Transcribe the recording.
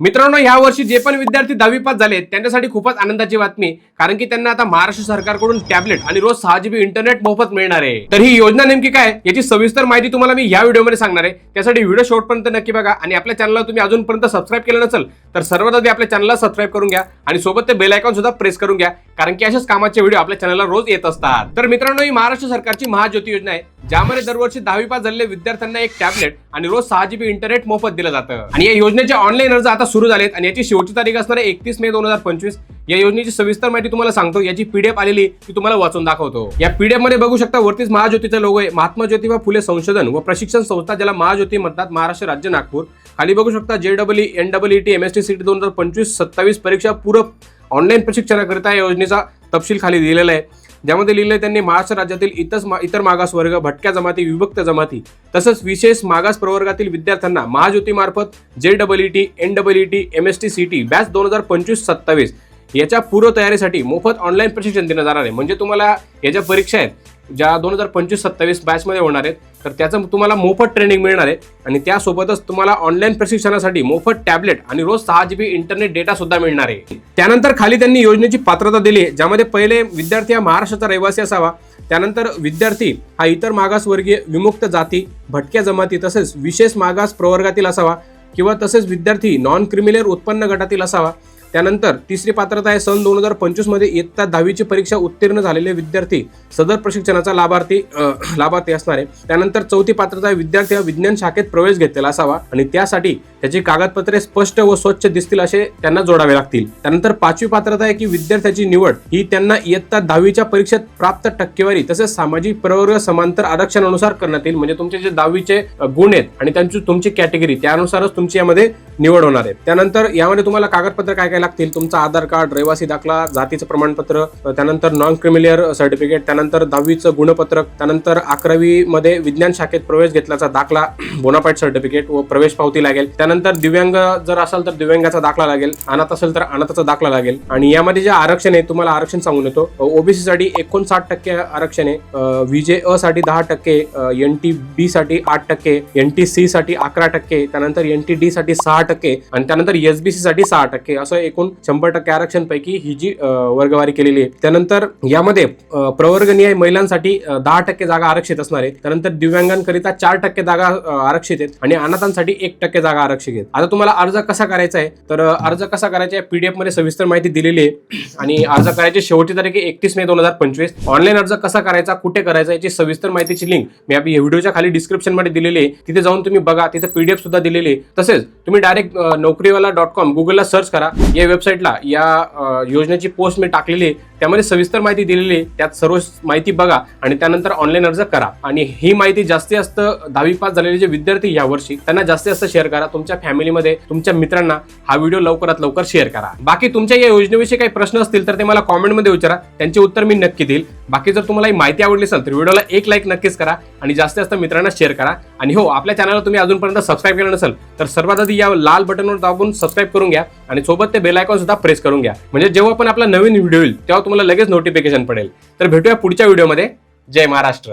मित्रांनो या वर्षी जे पण विद्यार्थी दहावी पास झाले त्यांच्यासाठी खूपच आनंदाची बातमी. कारण की त्यांना आता महाराष्ट्र सरकारकडून टॅबलेट आणि रोज सहा जीबी इंटरनेट मोफत मिळणार आहे. तर ही योजना नेमकी काय? याची सविस्तर माहिती तुम्हाला मी या व्हिडिओमध्ये सांगणार आहे. त्यासाठी व्हिडिओ शेवटपर्यंत नक्की बघा आणि आपल्या चॅनलला तुम्ही अजूनपर्यंत सबस्क्राईब केलं नसेल तर सर्वात आधी आपल्या चॅनलला सबस्क्राईब करून घ्या आणि सोबत ते बेल आयकॉन सुद्धा प्रेस करून घ्या. कारण की अशाच कामाचे व्हिडिओ आपल्या चॅनलला रोज येत असतात. तर मित्रांनो ही महाराष्ट्र सरकारची महाज्योती योजना आहे. ज्यामध्ये दरवर्षी दहावी पास झालेल्या विद्यार्थ्यांना एक टॅबलेट आणि रोज सहा जीबी इंटरनेट मोफत दिलं जातं. आणि या योजनेचे ऑनलाईन अर्ज आता सुरू झालेत आणि याची शेवटची तारीख असणार आहे एकतीस मे दोन हजार पंचवीस. या योजनेची सविस्तर माहिती तुम्हाला सांगतो. याची पीडीएफ आलेली ती तुम्हाला वाचून दाखवतो. या पीडीएफमध्ये बघू शकता वरतीच महाज्योतीचा लोगो आहे. महात्मा ज्योतिबा फुले संशोधन व प्रशिक्षण संस्था ज्याला महाज्योती म्हणतात महाराष्ट्र राज्य नागपूर. खाली बघू शकता J W N W T M S T C T दोन हजार पंचवीस सत्तावीस परीक्षा पूरक ऑनलाईन प्रशिक्षणाकरिता या योजनेचा तपशील खाली दिलेला आहे. ज्यामध्ये लिहिलंय त्यांनी महाराष्ट्र राज्यातील इतर इतर मागास वर्ग भटक्या जमाती विभक्त जमाती तसंच विशेष मागास प्रवर्गातील विद्यार्थ्यांना महाज्योतीमार्फत J double E T N double E T M S T C T batch दोन हजार पंचवीस सत्तावीस याच्या पूर्व तयारीसाठी मोफत ऑनलाईन प्रशिक्षण देण्यात जाणार आहे. म्हणजे तुम्हाला या ज्या परीक्षा आहेत. ज्या दोन हजार पंचवीस सत्तावीस बॅचमध्ये होणार आहेत तर त्याचं तुम्हाला मोफत ट्रेनिंग मिळणार आहे. आणि त्यासोबतच तुम्हाला ऑनलाईन प्रशिक्षणासाठी मोफत टॅबलेट आणि रोज सहा जी बी इंटरनेट डेटा सुद्धा मिळणार आहे. त्यानंतर खाली त्यांनी योजनेची पात्रता दिली आहे ज्यामध्ये पहिले विद्यार्थी हा महाराष्ट्राचा रहिवासी असावा त्यानंतर विद्यार्थी हा इतर मागासवर्गीय विमुक्त जाती भटक्या जमाती तसेच विशेष मागास प्रवर्गातील असावा किंवा तसेच विद्यार्थी नॉन क्रिमिनल उत्पन्न गटातील असावा त्यानंतर तिसरी पात्रता आहे सन दोन हजार पंचवीसमध्ये इयत्ता दहावीची परीक्षा उत्तीर्ण झालेले विद्यार्थी सदर प्रशिक्षणाचा लाभार्थी लाभार्थी असणार. आहे त्यानंतर चौथी पात्रता आहे विद्यार्थी हा विज्ञान शाखेत प्रवेश घेतलेला असावा आणि त्यासाठी त्याची कागदपत्रे स्पष्ट व स्वच्छ दिसतील असे त्यांना जोडावे लागतील. त्यानंतर पाचवी पात्रता आहे की विद्यार्थ्याची निवड. ही त्यांना इयत्ता दहावीच्या परीक्षेत प्राप्त टक्केवारी तसेच सामाजिक प्रवर्ग समांतर आरक्षणानुसार करण्यात येईल. म्हणजे तुमचे जे दहावीचे गुण आहेत आणि त्यांची तुमची कॅटेगरी त्यानुसारच तुमची यामध्ये निवड होणार आहे. त्यानंतर यामध्ये तुम्हाला कागदपत्र काय काय लागतील? तुमचा आधार कार्ड रहिवासी दाखला जातीचं प्रमाणपत्र त्यानंतर नॉन क्रिमिलियर सर्टिफिकेट त्यानंतर दहावीचं गुणपत्रक त्यानंतर अकरावी मध्ये विज्ञान शाखेत प्रवेश घेतल्याचा दाखला बोनापाईट सर्टिफिकेट व प्रवेश पावती लागेल. त्यानंतर दिव्यांग जर असाल तर दिव्यांगाचा दाखला लागेल. अनाथ असेल तर अनाथाचा दाखला लागेल. आणि यामध्ये जे आरक्षण आहे तुम्हाला आरक्षण सांगून येतो. ओबीसी साठी एकोणसाठ टक्के आरक्षण आहे. विजे अ साठी दहा टक्के एन टी बी साठी आठ टक्के एन टी सी साठी अकरा टक्के त्यानंतर एन टी डी साठी सहा टक्के आणि त्यानंतर एसबीसी साठी सहा टक्के. असं एकूण शंभर टक्के आरक्षण पैकी ही जी वर्गवारी केलेली आहे. त्यानंतर यामध्ये प्रवर्गनीय महिलांसाठी दहा टक्के जागा आरक्षित असणार आहे त्यानंतर दिव्यांगांकरिता चार टक्के जागा आरक्षित आहेत आणि अनाथांसाठी एक टक्के जागा आरक्षित आहेत. आता तुम्हाला अर्ज कसा करायचा आहे? तर अर्ज कसा करायचा आहे? पीडीएफमध्ये सविस्तर माहिती दिलेली आहे आणि अर्ज करायची शेवटची तारीख एकतीस मे दोन हजार पंचवीस. ऑनलाईन अर्ज कसा करायचा? कुठे करायचा? याची सविस्तर माहितीची लिंक मी आपली व्हिडिओच्या खाली डिस्क्रिप्शनमध्ये दिलेली आहे. तिथे जाऊन तुम्ही बघा. तिथे पीडीएफ सुद्धा दिलेली आहे. तसेच तुम्ही डायरेक्ट नोकरीवाला डॉट कॉम गुगलला सर्च करा. या वेबसाईटला या योजनेची पोस्ट मी टाकलेली आहे. त्यामध्ये सविस्तर माहिती दिलेली आहे. त्यात सर्व माहिती बघा आणि त्यानंतर ऑनलाईन अर्ज करा. आणि ही माहिती जास्तीत जास्त दहावी पास झालेले जे विद्यार्थी यावर्षी त्यांना जास्तीत जास्त शेअर करा. तुमच्या फॅमिलीमध्ये तुमच्या मित्रांना हा व्हिडिओ लवकरात लवकर शेअर करा. बाकी तुमच्या या योजनेविषयी काही प्रश्न असतील तर ते मला कॉमेंटमध्ये विचारा. त्यांचे उत्तर मी नक्की देईल. बाकी जर तुम्हाला ही माहिती आवडली असेल तर व्हिडिओला एक लाईक नक्कीच करा आणि जास्तीत जास्त मित्रांना शेअर करा. आणि हो आपल्या चॅनलला तुम्ही अजूनपर्यंत सबस्क्राईब केलं नसेल तर सर्वात आधी या लाल बटनवर दाबून सबस्क्राईब करून घ्या आणि सोबत ते बेल आयकॉन सुद्धा प्रेस करून घ्या. म्हणजे जेव्हा पण आपला नवीन व्हिडिओ येईल तेव्हा तुम्हाला लगेच नोटिफिकेशन पडेल. तर भेटूया पुढच्या व्हिडिओमध्ये जय महाराष्ट्र.